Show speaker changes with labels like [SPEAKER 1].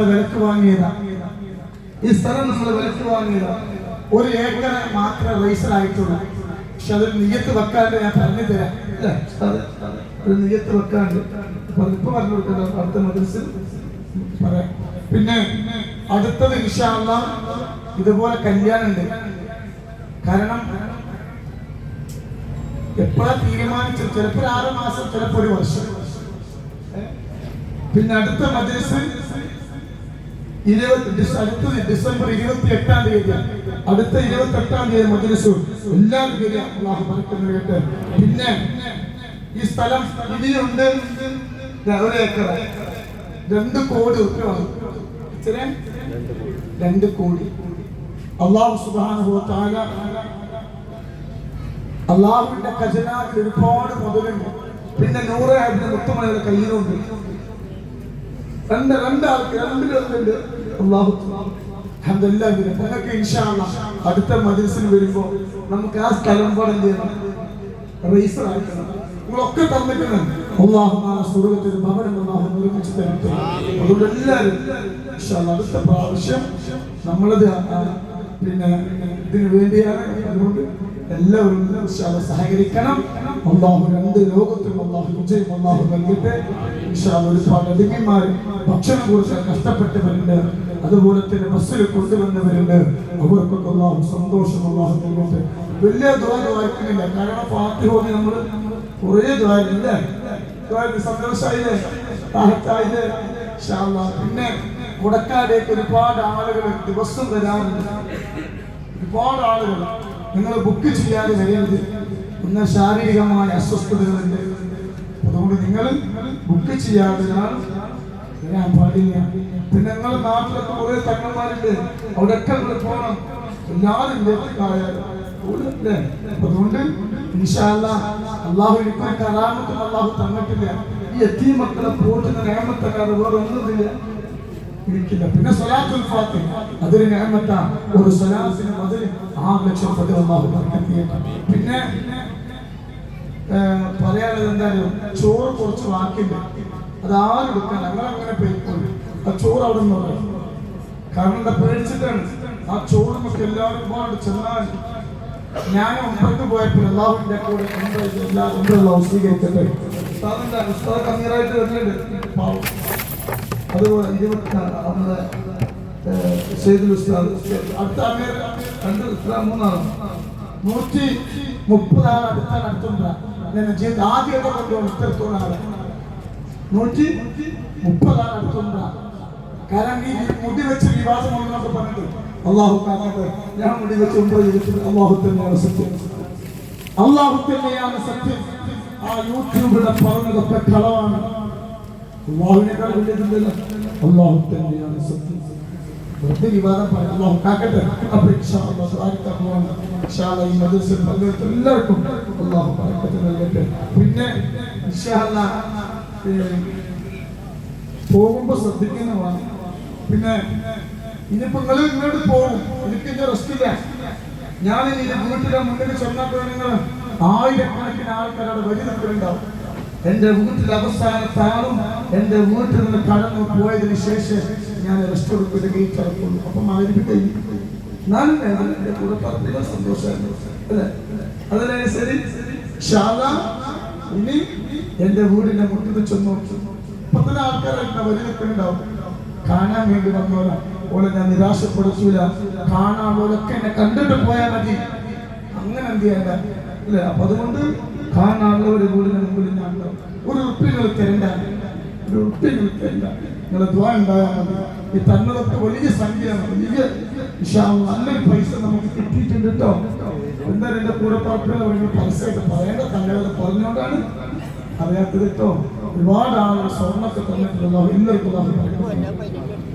[SPEAKER 1] നമ്മൾ വിലക്ക് വാങ്ങിയതാ. ഈ സ്ഥലം നമ്മൾ വിലക്ക് വാങ്ങിയതാ. ഒരു ഏക്കർ മാത്രമേ റൈസർ ആയിട്ടുള്ളൂ. പക്ഷെ അതൊരു നിയത്ത് വെക്കാണ്ട് ഞാൻ പറഞ്ഞു തരാം. അല്ലേ? ഒരു നിയത്ത് വെക്കാണ്ട് ഇപ്പൊ പറഞ്ഞു കൊടുക്കണ്ട അടുത്ത മദ്രസിൽ പറയാം. പിന്നെ അടുത്തത് ഇൻഷാല്ല ഇതുപോലെ കല്യാണം ഉണ്ട്. കാരണം എപ്പോഴാ തീരുമാനിച്ചു ചിലപ്പോൾ ആറ് മാസം ചിലപ്പോൾ ഒരു വർഷം. പിന്നെ അടുത്ത മദ്രസ് ഇരുപത്തി അടുത്ത ഡിസംബർ ഇരുപത്തി എട്ടാം തീയതി അടുത്ത ഇരുപത്തി എട്ടാം തീയതി മജലിസു എല്ലാം നൽകട്ടെ. പിന്നെ ഈ സ്ഥലം ഇതിലുണ്ട് ഒരു ഏക്കർ. രണ്ട് കോടി എത്രയാ? രണ്ട് കോടി. അള്ളാഹു തആല അള്ളാഹുവിന്റെ ഖജനാവിൽ ഒരുപാട് മുതലുണ്ട് പിന്നെ നൂറ് ആയിരത്തിന് മുത്തുമണിയുടെ കയ്യിലുണ്ട്. രണ്ട് രണ്ടാൾക്ക് രണ്ടിലുണ്ട് അള്ളാഹു അൽഹംദുലില്ലാഹ് ഇതിന് നിങ്ങൾക്ക് ഇൻഷാ അല്ലാഹ് അടുത്ത മദ്രസിൽ വരുമ്പോ നമുക്ക് ആ സ്ഥലം എന്ത് ചെയ്യണം? റീസർ ആക്കണം നിങ്ങളൊക്കെ തന്നിട്ടുണ്ട്. അള്ളാഹു സ്വർഗത്തിൽ ഭവനം അള്ളാഹു നിർമ്മിച്ചു തരട്ടെ. അതുകൊണ്ട് എല്ലാവരും അടുത്ത പ്രാവശ്യം നമ്മളത് പിന്നെ ഇതിനു വേണ്ടിയാണ്. അതുകൊണ്ട് എല്ലാവരും സഹകരിക്കണം. അള്ളാഹു രണ്ട് ലോകത്തും അള്ളാഹു വിജയം അള്ളാഹു നൽകട്ടെ ഒരുപാട് അടിമന്മാർ ഭക്ഷണം കൊടുക്കാൻ കഷ്ടപ്പെട്ടവരുണ്ട്. അതുപോലെ തന്നെ ബസ്സിൽ കൊണ്ടുവന്നവരുണ്ട്. അവർക്കൊക്കെ അള്ളാഹു സന്തോഷം അള്ളാഹു നൽകട്ടെ വലിയ ദ്വാര വായിക്കുന്നില്ല. കാരണം ഹോമി നമ്മൾ കുറേ ദ്വാരില്ലേ സന്തോഷമായില്ലേ അല്ലാഹ്. പിന്നെ മുടക്കാടേക്ക് ഒരുപാട് ആളുകൾ ദിവസം വരാറുണ്ട്. ഒരുപാട് ആളുകൾ. നിങ്ങൾ ബുക്ക് ചെയ്യാതെ കഴിയുന്നത് ഇന്ന് ശാരീരികമായ അസ്വസ്ഥതകളുണ്ട്. അതുകൊണ്ട് നിങ്ങൾ ബുക്ക് ചെയ്യാതിനാൽ ഞാൻ പാടില്ല. പിന്നെ നിങ്ങളുടെ നാട്ടിലൊക്കെ കുറെ തങ്ങന്മാരുണ്ട്. അവിടെയൊക്കെ നിങ്ങൾ പോകണം എല്ലാവരും അതുകൊണ്ട് അള്ളാഹു കറാമത്തും അള്ളാഹു തന്നിട്ടില്ല. ഈ എത്തി മക്കളെ പോറ്റുന്ന നേമത്തല്ലാതെ വേറെ ഇരിക്കില്ല. പിന്നെ അതൊരു ഒരു അല്ലാഹു പിന്നെ പറയാനുള്ളത് എന്തായാലും ചോറ് കുറച്ച് ബാക്കിയുണ്ട്. അത് ആരും എടുക്കാൻ ഞങ്ങൾ അങ്ങനെ പോയിക്കോളൂ. ആ ചോറ് അവിടെ നിന്ന് പറയും. കാരണം എന്താ പേടിച്ചിട്ടാണ്. ആ ചോറ് നമുക്ക് എല്ലാവരും ഒരുപാട് ചെന്നാൽ ഞാൻ ഒമ്പത് പോയപ്പോൾ എല്ലാവരുടെ കൂടെ എല്ലാവരും സ്വീകരിച്ചിട്ട്. ഉസ്താദിന്റെ അടുത്ത ഞാൻ ജീവിതം ആദ്യമൊക്കെ കൊണ്ടുപോകും ഇത്രത്തോളം ആളെ നൂറ്റി മുപ്പതാണ് അടുത്തുണ്ട് കാരണം ഈ മുടി വെച്ച് വിവാഹം എന്നൊക്കെ പറഞ്ഞിട്ട് അള്ളാഹു കാക്കട്ടെ. ഞാൻ മുടി വെച്ച് ഉണ്ടോ ചോദിച്ചത് അള്ളാഹു തന്നെയാണ് സത്യം. അള്ളാഹു തന്നെയാണ് സത്യം. ആ യൂട്യൂബിലെ പറഞ്ഞതൊക്കെ കളവാണ്. അള്ളാഹുവിനേക്കാൾ വലിയതില്ലല്ലോ അള്ളാഹു തന്നെയാണ് സത്യം. ഈ എല്ലാവർക്കും അള്ളാഹു നൽകട്ടെ. പിന്നെ പോകുമ്പോ ശ്രദ്ധിക്കുന്നതാണ് പിന്നെ ഇനിയിപ്പോ നിങ്ങൾ ഇങ്ങോട്ട് പോകും. എനിക്ക് റെസ്റ്റ് ഇല്ല. ഞാൻ ഇനി വീട്ടിലെ മുന്നിൽ ചെന്നപ്പോൾ നിങ്ങൾ ആയിരക്കണക്കിന് ആൾക്കാരുടെ വഴി നിൽക്കുന്നുണ്ടാവും. എന്റെ വീട്ടിലെ അവസാനത്താളും എന്റെ വീട്ടിൽ നിന്ന് കടന്നു പോയതിനു ശേഷം ഞാൻ റെസ്റ്റ് എടുക്കുന്ന ഗേറ്റ് തുറക്കുള്ളൂ അപ്പം ആയിരിക്കും എന്നാലും ഞാൻ എന്റെ കൂടെ പറഞ്ഞ സന്തോഷമായിരുന്നു. അല്ലേ? അതനുസരിച്ച് ശരി ഷാല ഇനി എന്റെ വീടിന്റെ മുട്ടിൽ ചെന്നു പത്തിന് ആൾക്കാരൊക്കെ വഴി ഉണ്ടാവും. കാണാൻ വേണ്ടി വന്നോളാം ഓലെ ഞാൻ നിരാശപ്പെടുത്തൂല. കാണാനുള്ളവരൊക്കെ എന്നെ കണ്ടിട്ട് പോയാൽ മതി. അങ്ങനെ എന്ത് ചെയ്യണ്ട അല്ലേ? അപ്പൊ അതുകൊണ്ട് കാണാനുള്ളവര് വീടിന് മുമ്പിൽ ഞാൻ. ഒരു ഉറുപ്പികൾ തരണ്ട ഒരു ഉറുപ്പികൾ തരണ്ട തന്നതൊക്കെ വലിയ സംഖ്യയാണ്. വലിയ പൈസ നമുക്ക് കിട്ടിയിട്ടുണ്ട് കേട്ടോ. എന്തായാലും എന്റെ കൂടെ പാർട്ടികൾ പൈസയായിട്ട് പറയേണ്ട പറഞ്ഞുകൊണ്ടാണ് അറിയാത്തത് കേട്ടോ. ഒരുപാട് ആളുകൾ സ്വർണത്തെ തന്നിട്ടുള്ള എല്ലാവർക്കും.